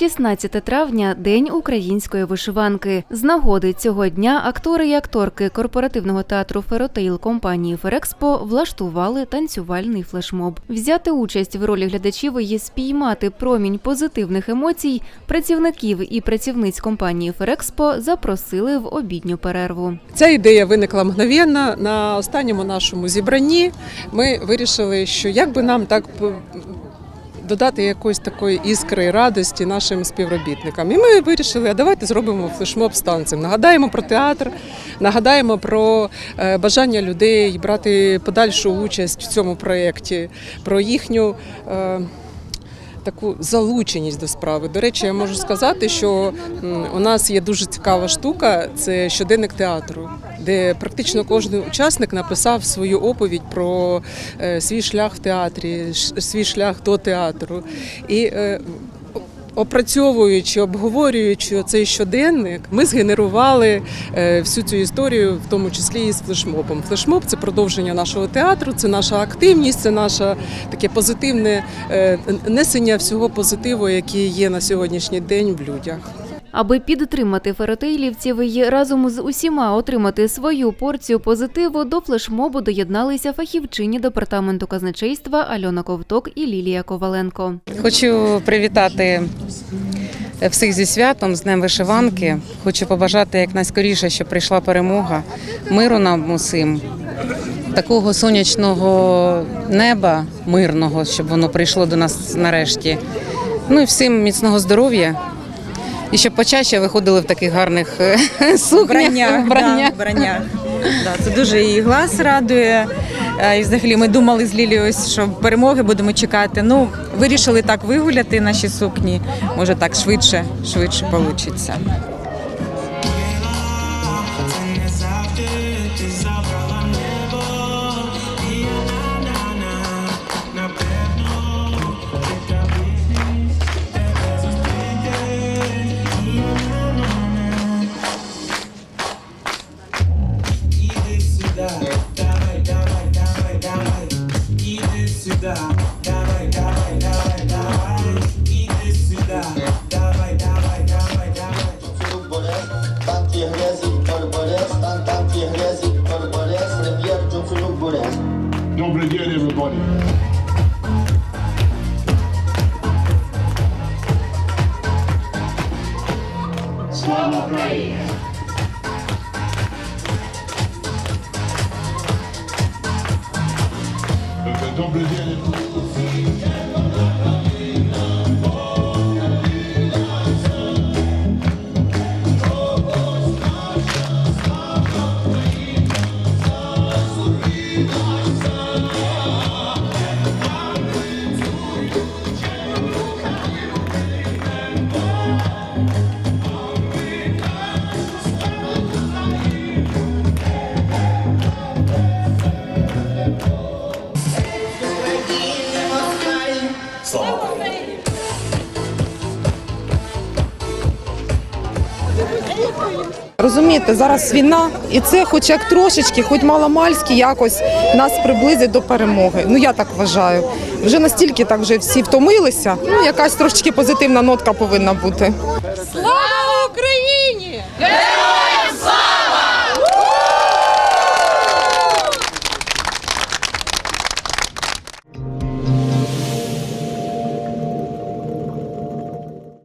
16 травня День української вишиванки. З нагоди цього дня актори і акторки корпоративного театру Феротейл компанії Ферекспо влаштували танцювальний флешмоб. Взяти участь в ролі глядачів і спіймати промінь позитивних емоцій працівників і працівниць компанії Ферекспо запросили в обідню перерву. Ця ідея виникла мгновенно на останньому нашому зібранні. Ми вирішили, що як би нам так додати якоїсь такої іскри радості нашим співробітникам. І ми вирішили, а давайте зробимо флешмоб з танцем. Нагадаємо про театр, нагадаємо про е, бажання людей брати подальшу участь в цьому проєкті, про їхню. Таку залученість до справи. До речі, я можу сказати, що у нас є дуже цікава штука це щоденник театру, де практично кожен учасник написав свою оповідь про е, свій шлях в театрі, свій шлях до театру. І е, Опрацьовуючи, обговорюючи цей щоденник, ми згенерували е, всю цю історію, в тому числі і з флешмобом. Флешмоб це продовження нашого театру, це наша активність, це наше таке позитивне е, несення всього позитиву, який є на сьогоднішній день в людях. Аби підтримати феротейлівців і разом з усіма отримати свою порцію позитиву, до флешмобу доєдналися фахівчині департаменту казначейства Альона Ковток і Лілія Коваленко. Хочу привітати всіх зі святом, з Днем вишиванки. Хочу побажати якнайскоріше, щоб прийшла перемога, миру нам усім, такого сонячного неба, мирного, щоб воно прийшло до нас нарешті. Ну і всім міцного здоров'я. І щоб почаще виходили в таких гарних е, сукнях, вбраннях. Да. Да, це дуже і глаз радує. Е, І взагалі ми думали з Лілією, ось, що перемоги будемо чекати. Ну, вирішили так вигуляти наші сукні. Може так швидше, швидше вийде. Добрый день, everybody. Слава Україні! Добрый день. Розумієте, зараз війна, і це, хоч як трошечки, хоч маломальськи, якось нас приблизить до перемоги. Ну я так вважаю. Вже настільки так вже всі втомилися. Ну якась трошечки позитивна нотка повинна бути. Слава Україні!